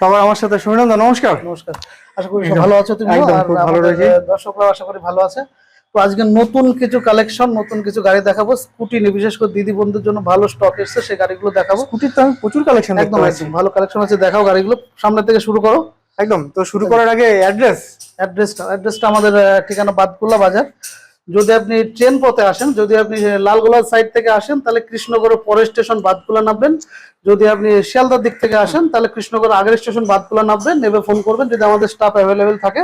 তারপর আমার সাথে সুমিনন্দা নমস্কার। নমস্কার। আশা করি ভালো আছো তুমি ভালো আমাদের দর্শকরা আশা করি ভালো আছে। তো আজকে নতুন কিছু কালেকশন নতুন কিছু গাড়ি দেখাবো। স্কুটি নিয়ে বিশেষ করে দিদি বন্ধুর জন্য ভালো স্টক এসছে সেই গাড়িগুলো দেখাবো। স্কুটির তো প্রচুর কালেকশন একদম একদম ভালো কালেকশন আছে। দেখাও গাড়িগুলো সামনে থেকে শুরু করো। একদম তো শুরু করার আগে অ্যাড্রেস অ্যাড্রেসটা অ্যাড্রেসটা আমাদের ঠিকানা বাদকুল্লা বাজার। যদি আপনি ট্রেন পথে আসেন, যদি আপনি লালগোলার সাইড থেকে আসেন, তাহলে কৃষ্ণগড় পরের স্টেশন বাদকুলা নামবেন। যদি আপনি শিয়ালদার দিক থেকে আসেন, তাহলে কৃষ্ণগড় আগের স্টেশন বাদকুলা নামবেন নেবে ফোন করবেন। যদি আমাদের স্টাফ অ্যাভেলেবেল থাকে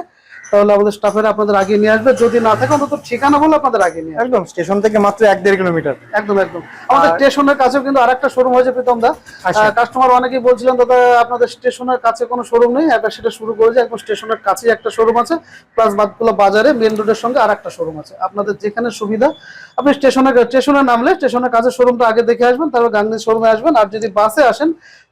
তাহলে আমাদের স্টাফেরা আপনাদের আগে নিয়ে আসবে। যদি না থাকে অন্তত ঠিকানা বলে আপনাদের আগে নিয়ে একদম স্টেশন থেকে মাত্র এক দেড় কিলোমিটার। একদম একদম। আমাদের স্টেশনের কাছেও কিন্তু আরেকটা শোরুম হয়েছে প্রীতম দা। আচ্ছা। কাস্টমার অনেকেই বলছিলেন দাদা আপনাদের স্টেশনের কাছে কোনো শোরুম নেই? একটা সেটা শুরু করেছে একদম স্টেশনের কাছেই একটা শোরুম আছে প্লাস বাদকুলা বাজারে মেন রোডের সঙ্গে আর একটা শোরুম আছে। আপনাদের যেখানে সুবিধা আপনি স্টেশনে স্টেশনে নামলে স্টেশনের কাছে শোরুমটা আগে দেখে আসবেন তারপর গাঙ্গি শোরুমে আসবেন। আর যদি বাসে আসেন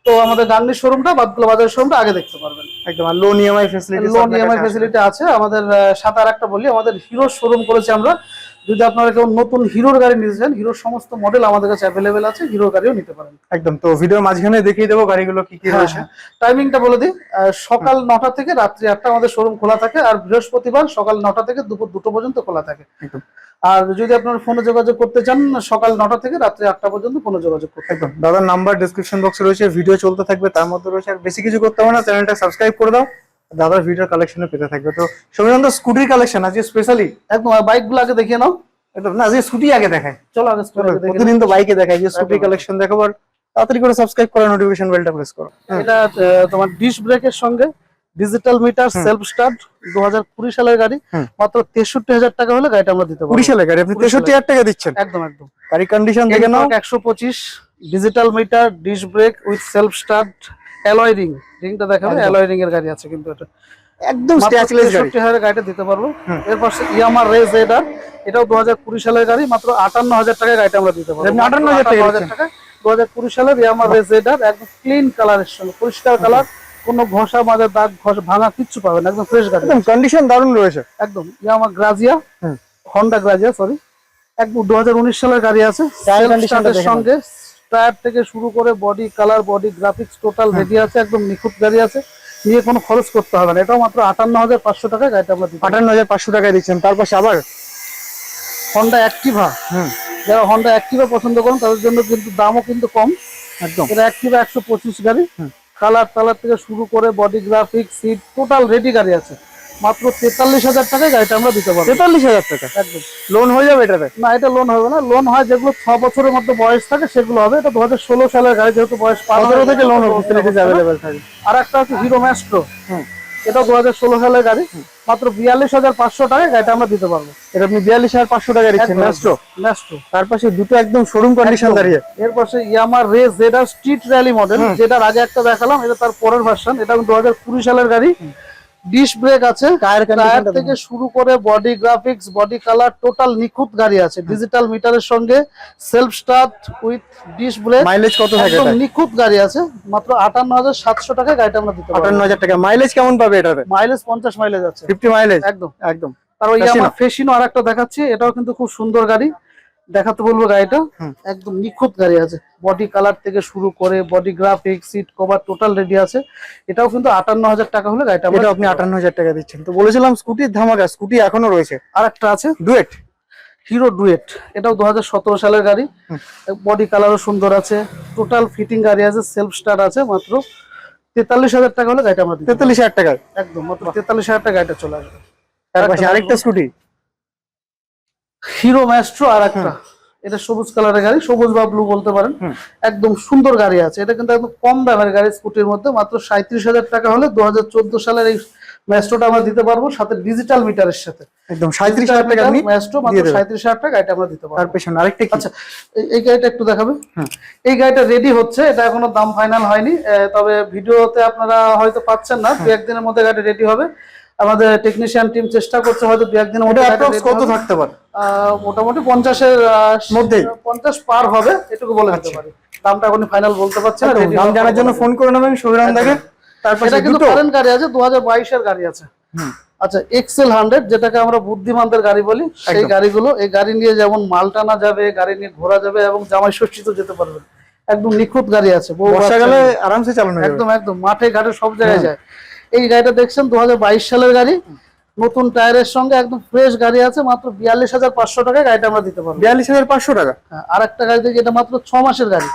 তো আমাদের গাঙ্গি শোরুমটা বাদগুলো বাজারের শোরুমটা আগে দেখতে পারবেন। একদম আর loan EMI facility loan EMI facility আছে। আমাদের সাত সাথে আর একটা বলি আমাদের হিরো শোরুম করেছি আমরা। যদি আপনারা কেউ নতুন হিরোর গাড়ি নিতে চান হিরোর সমস্ত মডেল আমাদের কাছে অ্যাভেলেবেল আছে হিরোর গাড়িও নিতে পারেন। একদম তো ভিডিওর মাঝখানে দেখিয়ে দেবো গাড়িগুলো কি কি রয়েছে। টাইমিংটা বলে দিই সকাল নটা থেকে রাত্রি আটটা আমাদের শোরুম খোলা থাকে আর বৃহস্পতিবার সকাল নটা থেকে দুপুর দুটো পর্যন্ত খোলা থাকে। আর যদি আপনার ফোনে যোগাযোগ করতে চান সকাল নটা থেকে রাত্রি আটটা পর্যন্ত ফোনে যোগাযোগ করতে একদম দাদার নাম্বার ডিসক্রিপশন বক্সে রয়েছে ভিডিও চলতে থাকবে তার মধ্যে রয়েছে আর বেশি কিছু করতে হবে না চ্যানেলটা সাবস্ক্রাইব করে দাও। দাদার ভিডিওর কালেকশনে পেতে থাকবে। তো সুমিনন্দা স্কুটির কালেকশন আজকে স্পেশালি একদম বাইকগুলো আগে দেখিয়ে নাও। একদম না আজকে স্কুটি আগে দেখায় চলো আগে দেখে নাও। প্রতিদিন তো বাইকে দেখায় যে স্কুটি কালেকশন দেখাবো। আর তাড়াতাড়ি করে সাবস্ক্রাইব করো নোটিফিকেশন বেলটা প্রেস করো। হ্যাঁ। এটা তোমার ডিশ ব্রেকের সঙ্গে ডিজিটাল মিটার সেলফ স্টার্ট দু হাজার কুড়ি সালের গাড়ি। মাত্র তেষট্টি হাজার টাকা হলে গাড়িটা আমরা দিতে পারব। কুড়ি সালে গাড়ি আপনি 20 তেষট্টি হাজার টাকা দিচ্ছেন। একদম একদম। গাড়ি কন্ডিশন দেখে নাও। একশো পঁচিশ digital meter disc brake with self start alloy ring রিংটা দেখাবে অ্যালয় রিং এর গাড়ি আছে কিন্তু এটা। একদম স্ট্যাচলেস গাড়ি। 63 গাড়িটা দিতে পারব। হুম। এরপর ইয়ামার রেজ এডার এটাও দু হাজার কুড়ি সালের গাড়ি মাত্র আটান্ন হাজার টাকায় গাড়িটা আমরা দিতে পারব। 58,000 টাকা দিচ্ছেন। টাকা দু হাজার কুড়ি সালের ইয়ামার রেজ এডার একদম ক্লিন কালারের সঙ্গে পরিষ্কার কালার কোনো ঘষা মাজা দাগ ঘষা ভাঙা কিচ্ছু পাবেন না, একদম ফ্রেশ গাড়ি। একদম কন্ডিশন দারুণ রয়েছে। একদম Yamaha Grazia Honda Grazia sorry একদম দু হাজার উনিশ সালের গাড়ি আছে। সঙ্গে টায়ার থেকে শুরু করে body colour body graphics total ready আছে একদম নিখুঁত গাড়ি আছে। নিয়ে কোনো খরচ করতে হবে না। এটাও মাত্র আটান্ন হাজার পাঁচশো টাকায় গাড়িটা আমরা আটান্ন হাজার পাঁচশো টাকায় দিচ্ছেন। তার পাশে আবার? হন্ডা অ্যাক্টিভা হুম। যারা হন্ডা অ্যাক্টিভা পছন্দ করেন তাদের জন্য কিন্তু দামও কিন্তু কম। একদম। এটা অ্যাক্টিভা একশো পঁচিশ গাড়ি। কালার টালার থেকে শুরু করে body graphics seat total ready গাড়ি আছে। মাত্র তেতাল্লিশ হাজার টাকায় গাড়িটা আমরা দিতে পারব। তেতাল্লিশ হাজার টাকা? একদম। লোন হয়ে যাবে এটাতে? না এটা লোন হবে না। লোন হয় যেগুলো ছ বছরের মধ্যে বয়স থাকে সেগুলো হবে। এটা দু হাজার ষোলো সালের গাড়ি যেহেতু বয়স পনেরো থেকে লোন ফেসিলিটিস অ্যাভেলেবেল থাকে। আর একটা আছে হিরো ম্যাস্ট্রো এটা দু হাজার ষোলো সালের গাড়ি। মাত্র বিয়াল্লিশ হাজার পাঁচশো টাকায় গাড়িটা আমরা দিতে পারব। এটা আপনি বিয়াল্লিশ হাজার পাঁচশো টাকা দিচ্ছেন ম্যাস্ট্রো ম্যাস্ট্রো তার পাশে দুটো একদম শোরুম কন্ডিশন। দাঁড়িয়ে। এর পাশে ইয়ামার রেস যেটা স্ট্রিট র্যালি মডেল যেটার আগে একটা দেখালাম এটা তার পরের ভার্সন এটা দু হাজার কুড়ি সালের গাড়ি। ডিশ ব্রেক আছে। টায়ার থেকে শুরু করে body graphics body colour total নিখুঁত গাড়ি আছে। ডিজিটাল মিটারের সঙ্গে self start with disc brake mileage কত থাকে নিখুঁত গাড়ি আছে। মাত্র আটান্ন হাজার সাতশো টাকায় গাড়িটা আমরা দিতে আটান্ন পারব হাজার টাকা। মাইলেজ কেমন পাবে এটাতে? মাইলেজ পঞ্চাশ মাইলেজ আছে। ফিফটি মাইলেজ একদম। একদম। আর ওই Fasino। আমার ফেসিনো আর দেখাচ্ছি। এটাও কিন্তু খুব সুন্দর গাড়ি। দেখাতে বলব গাড়িটা। একদম নিখুঁত গাড়ি আছে। বডি কালার থেকে শুরু করে body graphic seat cover total ready আছে। এটাও কিন্তু আটান্ন হাজার টাকা হলে গাড়িটা এটা আপনি আটান্ন হাজার টাকা দিচ্ছেন। তো বলেছিলাম স্কুটির ধামাকা স্কুটি এখনও রয়েছে। আর একটা আছে। ডুয়েট। হিরো ডুয়েট এটাও দু হাজার সতেরো সালের গাড়ি। বডি কালারও সুন্দর আছে। টোটাল ফিটিং গাড়ি আছে সেলফ স্টার আছে মাত্র তেতাল্লিশ হাজার টাকা হলে গাড়িটা পারব। তেতাল্লিশ হাজার টাকায়। একদম মাত্র তেতাল্লিশ হাজার টাকা গাড়িটা চলে আসবে। আরেকটা স্কুটি। হিরো ম্যাস্ট্রো আর একটা। এটা সবুজ কালারের গাড়ি সবুজ বা ব্লু বলতে পারেন। একদম সুন্দর গাড়ি আছে। এটা কিন্তু একদম কম দামের গাড়ি স্কুটির মধ্যে। মাত্র সাঁত্রিশ হাজার টাকা হলে দু হাজার চোদ্দ সালের এই ম্যাস্ট্রোটা আমরা দিতে পারব সাথে ডিজিটাল মিটারের সাথে। একদম সাঁত্রিশ হাজার টাকা আপনি ম্যাস্ট্রো মাত্র সাঁত্রিশ হাজার টাকা গাড়িটা আমরা দিতে তার পারব। পেছনে আরেকটা আচ্ছা এই- গাড়িটা একটু দেখাবে? এই গাড়িটা রেডি হচ্ছে এটা এখনও দাম ফাইনাল হয়নি। তবে ভিডিওতে আপনারা হয়তো পাচ্ছেন না। দু একদিনের মধ্যে গাড়ি রেডি হবে। আমাদের টেকনিশিয়ান টিম চেষ্টা করছে হয়তো দু একদিন ওটা অ্যাপ্রক্স কত থাকতে পারে? মোটামুটি পঞ্চাশের মধ্যেই? পঞ্চাশ পার হবে এটুকু বলে দিতে আচ্ছা। পারি। দামটা এখন ফাইনাল বলতে পারছি না দাম জানার জন্য ফোন করে নেবেন দাকে। তার এটা কিন্তু কারেন্ট গাড়ি আছে দু হাজার বাইশের গাড়ি আছে। আচ্ছা এক্সেল হান্ড্রেড যেটাকে আমরা বুদ্ধিমানদের গাড়ি বলি সেই গাড়িগুলো এই গাড়ি নিয়ে যেমন মাল টানা যাবে গাড়ি নিয়ে ঘোরা যাবে এবং জামাই ষষ্ঠীতে যেতে পারবেন। একদম নিখুঁত গাড়ি আছে বর্ষাকালে আরামসে চালানো একদম একদম মাঠে ঘাটে সব জায়গায় যায়। এই গাড়িটা দেখছেন? দু হাজার বাইশ সালের গাড়ি। নতুন টায়ারের সঙ্গে একদম ফ্রেশ গাড়ি আছে মাত্র বিয়াল্লিশ হাজার পাঁচশো টাকায় গাড়িটা আমরা দিতে পারব। বিয়াল্লিশ হাজার পাঁচশো টাকা? হ্যাঁ, আর একটা গাড়ি দেখি এটা মাত্র ছ মাসের গাড়ি।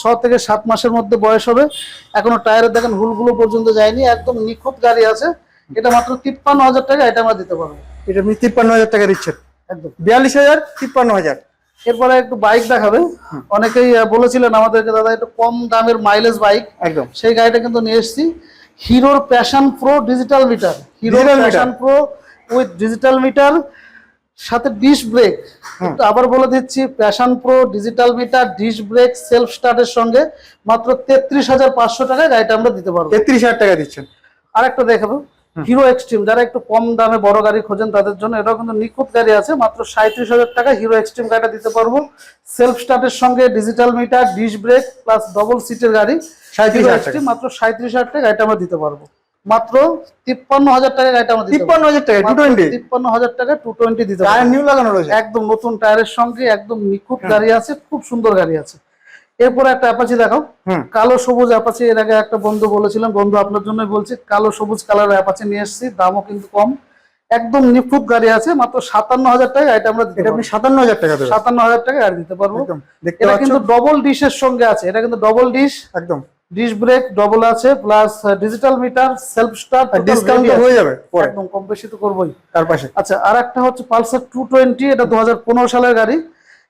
ছ থেকে সাত মাসের মধ্যে বয়স হবে। এখনও টায়ারের দেখেন হুলগুলো পর্যন্ত যায়নি একদম নিখুঁত গাড়ি আছে। এটা মাত্র তিপ্পান্ন হাজার টাকা এটা আমরা দিতে পারব। এটা আপনি তিপ্পান্ন হাজার টাকা দিচ্ছেন। একদম। বিয়াল্লিশ হাজার তিপ্পান্ন হাজার। এরপরে একটু বাইক দেখাবে। অনেকেই বলেছিলেন আমাদেরকে দাদা একটু কম দামের মাইলেজ বাইক একদম। সেই গাড়িটা কিন্তু নিয়ে এসেছি। হিরোর Passion Pro digital meter Hero Passion Pro with digital meter সাথে ডিশ ব্রেক আবার বলে দিচ্ছি Passion Pro digital meter disc brake self স্টার্টের সঙ্গে মাত্র তেত্রিশ হাজার পাঁচশো টাকায় গাড়িটা আমরা দিতে পারব। তেত্রিশ হাজার টাকা দিচ্ছেন। আর একটা দেখাবো। হিরো এক্সট্রিম যারা একটু কম দামে বড় গাড়ি খোঁজেন তাদের জন্য এটাও কিন্তু নিখুঁত গাড়ি আছে। মাত্র সাঁত্রিশ হাজার টাকা হিরো এক্সট্রিম গাড়িটা দিতে পারব। সেলফ স্টার্টের সঙ্গে digital meter disc brake plus double সিটের গাড়ি। 37,000 হিরো এক্সট্রিম মাত্র সাঁত্রিশ হাজার টাকা গাড়িটা আমরা দিতে পারব। মাত্র তিপ্পান্ন হাজার টাকা গাড়িটা আমরা তিপ্পান্ন হাজার টাকা টু টোয়েন্টি তিপ্পান্ন হাজার টাকা টু টোয়েন্টি দিতে পারব। নিউ লাগানো রয়েছে? একদম নতুন টায়ারের সঙ্গে একদম নিখুঁত গাড়ি আছে খুব সুন্দর গাড়ি আছে। এরপরে একটা অ্যাপাচি দেখাও। কালো সবুজ অ্যাপাচি এর আগে একটা বন্ধু বলেছিলেন বন্ধু আপনার জন্য বলছি কালো সবুজ কালার অ্যাপাচি নিয়ে এসেছি দামও কিন্তু কম। একদম নিখুঁত গাড়ি আছে মাত্র সাতান্ন হাজার টাকা এটা আমরা আপনি সাতান্ন হাজার টাকা সাতান্ন হাজার টাকা গাড়ি দিতে পারব। একদম এটা কিন্তু ডবল ডিশের সঙ্গে আছে এটা কিন্তু ডবল ডিশ একদম। ডিশ ব্রেক ডবল আছে plus digital meter self start discount হয়ে যাবে একদম কম বেশি তো করবোই। তার পাশে। আচ্ছা আর একটা হচ্ছে পালসার টু টোয়েন্টি এটা দু হাজার পনেরো সালের গাড়ি।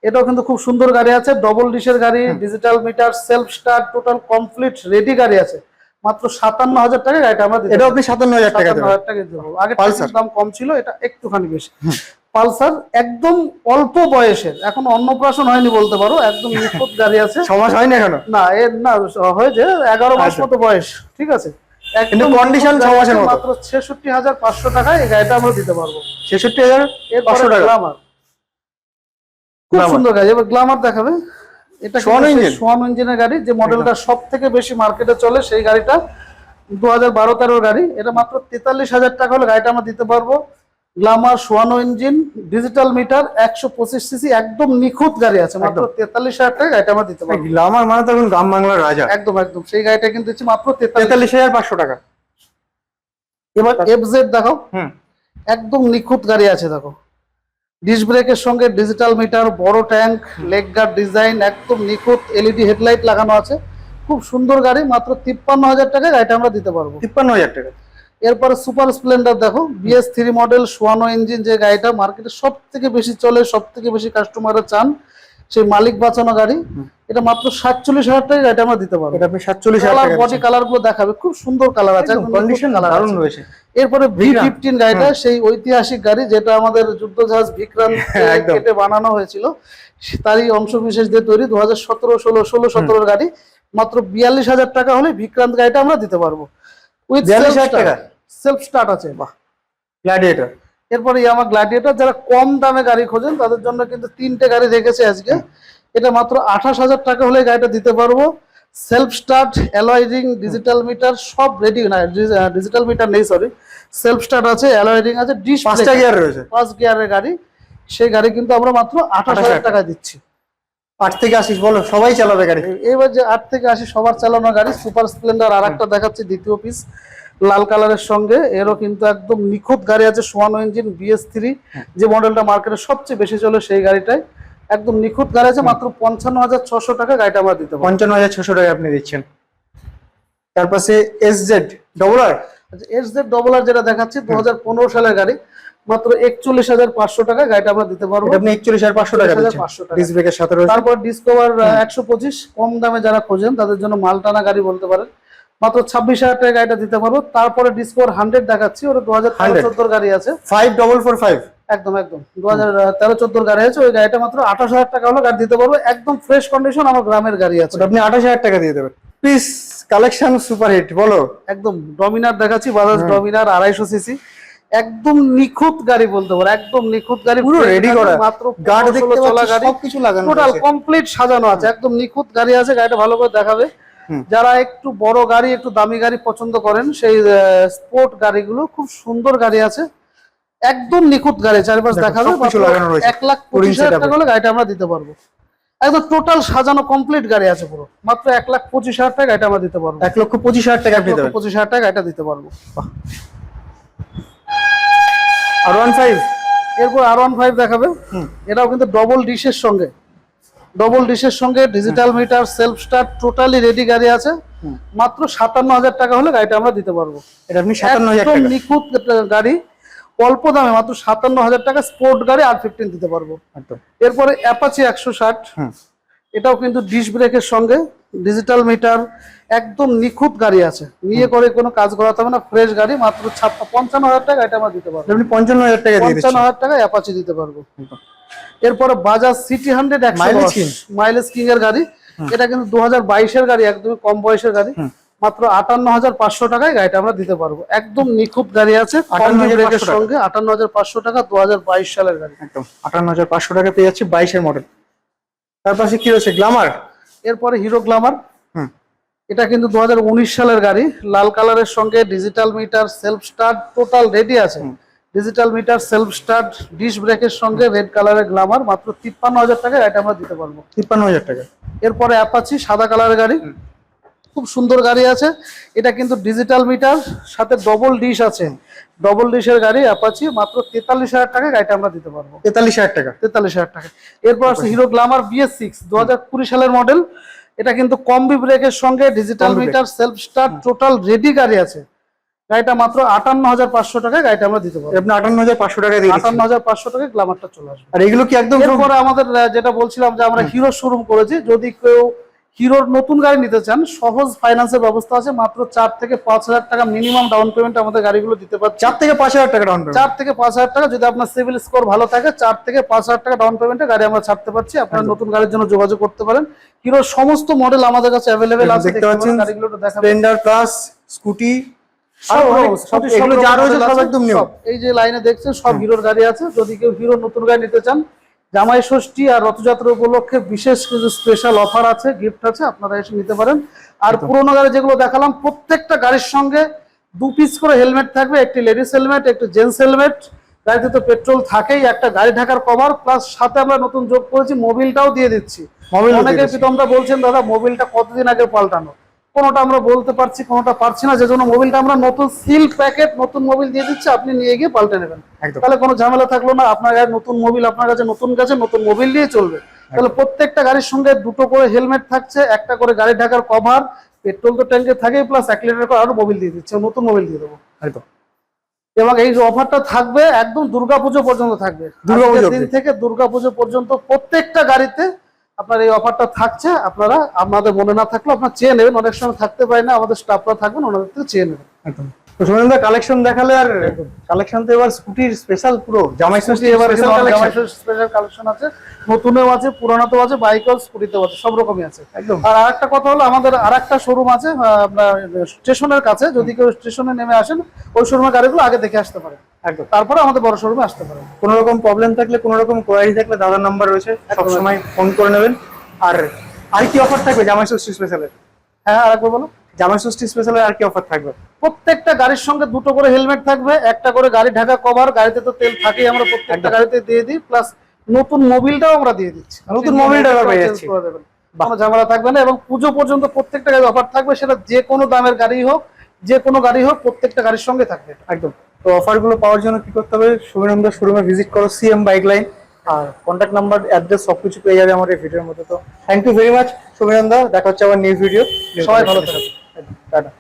এটাও কিন্তু খুব সুন্দর গাড়ি আছে ডবল ডিশের গাড়ি digital meter self start total complete ready গাড়ি আছে। মাত্র সাতান্ন হাজার টাকা গাড়িটা আমরা এটাও আপনি সাতান্ন হাজার টাকা হাজার টাকা দেবো আগে Pulsar। দাম কম ছিল এটা একটুখানি বেশি। পালসার একদম অল্প বয়সের এখন অন্নপ্রাশন হয়নি বলতে পারো একদম নিখুঁত গাড়ি আছে। মাস হয়নি এখনও? না এর না হয়েছে এগারো মাস আচ্ছা। মতো বয়স ঠিক আছে? ছ মাসের মাত্র ছেষট্টি হাজার পাঁচশো টাকায় এই গাড়িটা আমরা দিতে পারব। ছেষট্টি হাজার পাঁচশো টাকা। গ্লামার খুব সুন্দর গাড়ি। এবার গ্লামার দেখাবে। এটা সোয়ান ইঞ্জিনের গাড়ি যে মডেলটা সব থেকে বেশি মার্কেটে চলে সেই গাড়িটা দু হাজার বারো তেরোর গাড়ি। এটা মাত্র তেতাল্লিশ হাজার টাকা হলে গাড়িটা আমরা দিতে পারব। গ্লামার সোয়ানো ইঞ্জিন ডিজিটাল মিটার একশো পঁচিশ সিসি একদম নিখুঁত গাড়ি আছে। মাত্র তেতাল্লিশ হাজার টাকা গাড়িটা আমরা দিতে পারব। গ্লামার মানে তো এখন গ্রাম বাংলার রাজা। একদম একদম। সেই গাড়িটা কিন্তু হচ্ছে মাত্র তেতাল্লিশ হাজার পাঁচশো টাকা। এবার এফজেড দেখো হুম। একদম নিখুঁত গাড়ি আছে দেখো। ডিস ব্রেকের সঙ্গে ডিজিটাল মিটার বড় ট্যাঙ্ক লেগ গার্ড ডিজাইন একদম নিখুঁত এলইডি হেডলাইট লাগানো আছে। খুব সুন্দর গাড়ি মাত্র তিপ্পান্ন হাজার টাকায় গাড়িটা আমরা দিতে পারব। তিপ্পান্ন হাজার টাকা। এরপরে সুপার স্প্লেন্ডার দেখো বিএস থ্রি মডেল সোয়ানো ইঞ্জিন যে গাড়িটা মার্কেটে সব থেকে বেশি চলে সব থেকে বেশি কাস্টমাররা চান। সেই মালিক বাঁচানো গাড়ি এটা মাত্র সাতচল্লিশ হাজার টাকা গাড়িটা আমরা দিতে পারব। এটা আপনি সাতচল্লিশ হাজার বডি কালারগুলো দেখাবে খুব সুন্দর কালার আছে কন্ডিশন দারুণ রয়েছে। এরপরে ভি ফিফটিন গাড়িটা সেই ঐতিহাসিক গাড়ি যেটা আমাদের যুদ্ধ জাহাজ বিক্রান্ত। কেটে বানানো হয়েছিল। তারই অংশ বিশেষ দিয়ে তৈরি দু হাজার সতেরো ষোলো ষোলো সতেরোর গাড়ি। মাত্র বিয়াল্লিশ হাজার টাকা হলে বিক্রান্ত গাড়িটা আমরা দিতে পারব। উইথ 42,000 টাকা? সেলফ স্টার্ট আছে বাহ। গ্ল্যাডিয়েটর এরপরে ইয়ামা গ্ল্যাডিয়েটর যারা কম দামে গাড়ি খোঁজেন তাদের জন্য কিন্তু তিনটে গাড়ি রেখেছে আজকে। এটা মাত্র আঠাশ হাজার টাকা হলে গাড়িটা দিতে পারব। Self start alloy ring digital meter সব রেডি না ডিজিটাল মিটার নেই সরি সেলফ স্টার্ট আছে অ্যালয়রিং আছে ডিশ পাঁচটা গিয়ার রয়েছে। পাঁচ গিয়ারের গাড়ি। সেই গাড়ি কিন্তু আমরা মাত্র আঠাশ হাজার 28,000 টাকা দিচ্ছি। আট থেকে আসিস বলো সবাই চালাবে গাড়ি। এবার যে আট থেকে আসি সবার চালানো গাড়ি সুপার স্প্লেন্ডার আর একটা দেখাচ্ছি দ্বিতীয় পিস লাল কালারের সঙ্গে এরও কিন্তু একদম নিখুঁত গাড়ি আছে সোয়ানো ইঞ্জিন বিএস থ্রি যে মডেলটা মার্কেটে সবচেয়ে বেশি চলে সেই গাড়িটাই। একদম নিখুঁত গাড়ি আছে মাত্র পঞ্চান্ন হাজার ছশো টাকা গাড়িটা আমরা দিতে পঞ্চান্ন হাজার ছশো টাকা আপনি দিচ্ছেন। তার পাশে S Z double R S Z double R যেটা দেখাচ্ছি দু হাজার পনেরো সালের গাড়ি মাত্র একচল্লিশ হাজার পাঁচশো টাকা গাড়িটা আমরা দিতে পারব। আপনি একচল্লিশ হাজার পাঁচশো টাকা 41,500 টাকা। সাথে তারপর ডিসকভার একশো পঁচিশ কম দামে যারা খোঁজেন তাদের জন্য মালটানা গাড়ি বলতে পারেন। মাত্র ছাব্বিশ হাজার টাকা গাড়িটা দিতে পারব। তারপরে ডিসকভার হান্ড্রেড দেখাচ্ছি ওটা দু হাজার তেরো 100 চোদ্দোর গাড়ি আছে। ফাইভ ডবল ফোর ফাইভ একদম একদম। দু হাজার তেরো চোদ্দোর গাড়ি আছে ওই গাড়িটা মাত্র আঠাশ হাজার টাকা হলো গাড়ি দিতে পারব। একদম ফ্রেশ কন্ডিশন আমার গ্রামের গাড়ি আছে। আপনি আঠাশ হাজার টাকা দিয়ে দেবেন। পিস কালেকশন সুপার হিট বলো। একদম ডমিনার দেখাচ্ছি বাজাজ ডমিনার আড়াইশো সিসি একদম নিখুঁত গাড়ি বলতে পারো একদম নিখুঁত গাড়ি। পুরো রেডি গাড়ি, করা। মাত্র 15 দেখতে চলা গাড়ি। সবকিছু লাগানো টোটাল কমপ্লিট সাজানো আছে একদম নিখুঁত গাড়ি আছে গাড়িটা ভালো করে দেখাবে। যারা একটু বড় গাড়ি একটু দামি গাড়ি পছন্দ করেন সেই স্পোর্ট গাড়িগুলো খুব সুন্দর গাড়ি আছে। একদম নিখুঁত গাড়ি চারপাশ দেখো। এক লাখ পঁচিশ হাজার টাকা হলে গাড়িটা আমরা দিতে পারব। একদম টোটাল সাজানো কমপ্লিট গাড়ি আছে পুরো। মাত্র এক লাখ পঁচিশ হাজার টাকা এটা আমরা দিতে পারব। এক লক্ষ পঁচিশ হাজার টাকা আপনি এক দেবেন। পঁচিশ হাজার টাকা এটা দিতে পারব। R one five? এরপর আর ওয়ান ফাইভ দেখাবে। এটাও কিন্তু ডবল ডিশের সঙ্গে। ডবল ডিশের সঙ্গে digital meter self start totally ready গাড়ি আছে। মাত্র সাতান্ন হাজার টাকা হলে গাড়িটা আমরা দিতে পারব। এটা আপনি সাতান্ন হাজার নিখুঁত গাড়ি অল্প দামে মাত্র সাতান্ন হাজার টাকা স্পোর্ট গাড়ি আর ফিফটিন দিতে পারব। এরপরে অ্যাপাচি একশো ষাট। এটাও কিন্তু ডিশ ব্রেকের সঙ্গে ডিজিটাল মিটার একদম নিখুঁত গাড়ি আছে। নিয়ে করে কোনো কাজ করাতে হবে না ফ্রেশ গাড়ি মাত্র পঞ্চান্ন হাজার টাকা এটা আমরা দিতে পারব। পঞ্চান্ন হাজার টাকা পঞ্চান্ন হাজার টাকা অ্যাপাচি দিতে পারব। এরপরে Bajaj C T hundred Mileage king। Mileage king এর গাড়ি। এটা কিন্তু দু হাজার বাইশের গাড়ি একদমই কম বয়সের গাড়ি। মাত্র আটান্ন হাজার পাঁচশো টাকায় গাড়িটা আমরা দিতে পারব। একদম নিখুঁত গাড়ি আছে ব্রেকের সঙ্গে আটান্ন হাজার পাঁচশো টাকা দু হাজার বাইশ সালের গাড়ি। একদম। আটান্ন হাজার পাঁচশো টাকা পেয়ে যাচ্ছে বাইশের মডেল তার পাশে কি রয়েছে? গ্লামার এরপরে হিরো গ্লামার এটা কিন্তু দু হাজার উনিশ সালের গাড়ি। লাল কালারের সঙ্গে digital meter self start total ready আছে। Digital meter self start disc ব্রেকের সঙ্গে রেড কালারের গ্লামার মাত্র তিপ্পান্ন হাজার টাকা এটা আমরা দিতে পারব। তিপ্পান্ন হাজার টাকা। এরপরে অ্যাপাচি সাদা কালারের গাড়ি। খুব সুন্দর গাড়ি আছে। এটা কিন্তু ডিজিটাল মিটার সাথে ডবল ডিশ আছে। ডবল ডিশের গাড়ি অ্যাপাচি মাত্র তেতাল্লিশ হাজার টাকা গাড়িটা আমরা দিতে পারব। তেতাল্লিশ হাজার টাকা। তেতাল্লিশ হাজার টাকা এরপর আছে হিরো গ্লামার বিএস সিক্স দু হাজার কুড়ি সালের মডেল এটা কিন্তু কম্বি ব্রেকের সঙ্গে digital meter self start total ready গাড়ি আছে। গাড়িটা মাত্র আটান্ন হাজার পাঁচশো টাকায় গাড়িটা আমরা দিতে পারব। আপনি আটান্ন হাজার পাঁচশো টাকা দিয়ে আটান্ন হাজার পাঁচশো টাকায় গ্লামারটা চলে আসবে। আর এগুলো কি একদম এরপরে আমাদের যেটা বলছিলাম যে আমরা হিরো শোরুম করেছি যদি কেউ হিরোর নতুন গাড়ি নিতে চান সহজ ফাইন্যান্সের ব্যবস্থা আছে মাত্র চার থেকে পাঁচ হাজার টাকা মিনিমাম ডাউন পেমেন্ট আমাদের গাড়িগুলো দিতে পারছে। চার থেকে পাঁচ হাজার টাকা ডাউন পেমেন্ট চার থেকে পাঁচ হাজার টাকা যদি আপনার সিভিল স্কোর ভালো থাকে চার থেকে পাঁচ হাজার টাকা ডাউন পেমেন্টে গাড়ি আমরা ছাড়তে পারছি। আপনারা নতুন গাড়ির জন্য যোগাযোগ করতে পারেন। হিরোর সমস্ত মডেল আমাদের কাছে অ্যাভেলেবেল আছে দেখতে পাচ্ছেন গাড়িগুলো দেখাবো। স্প্লেন্ডার প্লাস স্কুটি এই যে লাইনে দেখছেন সব হিরোর গাড়ি আছে। যদি কেউ হিরোর নতুন গাড়ি নিতে চান জামাই ষষ্ঠী আর রথযাত্রা উপলক্ষে বিশেষ কিছু স্পেশাল অফার আছে গিফট আছে আপনারা এসে নিতে পারেন। আর পুরোনো গাড়ি যেগুলো দেখালাম প্রত্যেকটা গাড়ির সঙ্গে দু পিস করে হেলমেট থাকবে। একটি লেডিস হেলমেট একটি জেন্টস হেলমেট গাড়িতে তো পেট্রোল থাকেই একটা গাড়ি ঢাকার কভার প্লাস সাথে আমরা নতুন যোগ করেছি মোবিলটাও দিয়ে দিচ্ছি। মোবিল অনেকে তোমরা বলছেন দাদা মোবিলটা কতদিন আগে পাল্টানো? কোনোটা আমরা বলতে পারছি কোনোটা পারছি না যে জন্য মোবিলটা আমরা নতুন সিল প্যাকেট নতুন মোবিল দিয়ে দিচ্ছি আপনি নিয়ে গিয়ে পাল্টে নেবেন। তাহলে কোনো ঝামেলা থাকল না আপনার গায়ে নতুন মোবিল আপনার কাছে নতুন কাছে নতুন মোবিল দিয়ে চলবে। তাহলে প্রত্যেকটা গাড়ির সঙ্গে দুটো করে হেলমেট থাকছে একটা করে গাড়ি ঢাকার কভার পেট্রোল তো ট্যাঙ্কে থাকেই প্লাস এক লিটার করে আরও মোবিল দিয়ে দিচ্ছে নতুন মোবিল দিয়ে দেবো। একদম। এবং এই যে অফারটা থাকবে একদম দুর্গাপুজো পর্যন্ত থাকবে। দুর্গাপুজো দিন থেকে দুর্গাপুজো পর্যন্ত প্রত্যেকটা গাড়িতে আপনার এই অফারটা থাকছে, আপনারা, আপনাদের মনে না থাকলে আপনার চেয়ে নেবেন, অনেক সময় থাকতে পারে না, আমাদের স্টাফরা থাকবেন, ওনাদের থেকে চেয়ে নেবেন। একদম। সুমনদা কালেকশন দেখালে আর কালেকশন তো এবার স্কুটির স্পেশাল পুরো জামাই ষষ্ঠী এবার স্পেশাল কালেকশন আছে। নতুনেও আছে পুরানোতেও আছে বাইকেও স্কুটিতেও আছে সব রকমই আছে। একদম। আর আরেকটা কথা হলো আমাদের আরেকটা শোরুম আছে আপনার স্টেশনের কাছে যদি কেউ স্টেশনে নেমে আসেন ওই শোরুমের গাড়িগুলো আগে দেখে আসতে পারে। একদম। তারপরে আমাদের বড় শোরুমে আসতে পারে। কোনো রকম প্রবলেম থাকলে কোনো রকম কোয়ারি থাকলে দাদার নাম্বার রয়েছে সব সময় ফোন করে নেবেন। আর আর কি অফার থাকবে জামাই ষষ্ঠী স্পেশালের হ্যাঁ আরেকবার বলো। জামাই ষষ্ঠী স্পেশালের আর কি অফার থাকবে? প্রত্যেকটা গাড়ির সঙ্গে দুটো করে হেলমেট থাকবে একটা করে গাড়ি ঢাকা কভার গাড়িতে তো তেল থাকেই আমরা প্রত্যেকটা গাড়িতে দিয়ে দিই প্লাস নতুন মোবিলটাও আমরা দিয়ে দিচ্ছি। নতুন মোবিলটা পেয়ে যাচ্ছি। কোনো ঝামেলা থাকবে না এবং পুজো পর্যন্ত প্রত্যেকটা গাড়ি অফার থাকবে সেটা যে কোনো দামের গাড়ি হোক যে কোনো গাড়ি হোক প্রত্যেকটা গাড়ির সঙ্গে থাকবে একদম। তো অফারগুলো পাওয়ার জন্য কি করতে হবে? শুভনন্দা শোরুমে ভিজিট করো সিএম বাইক লাইন আর কন্ট্যাক্ট নাম্বার অ্যাড্রেস সবকিছু পেয়ে যাবে আমার এই ভিডিওর মধ্যে। তো thank you very much Shubhananda দেখা হচ্ছে আবার নিউ ভিডিও সবাই ভালো থাকবে 这儿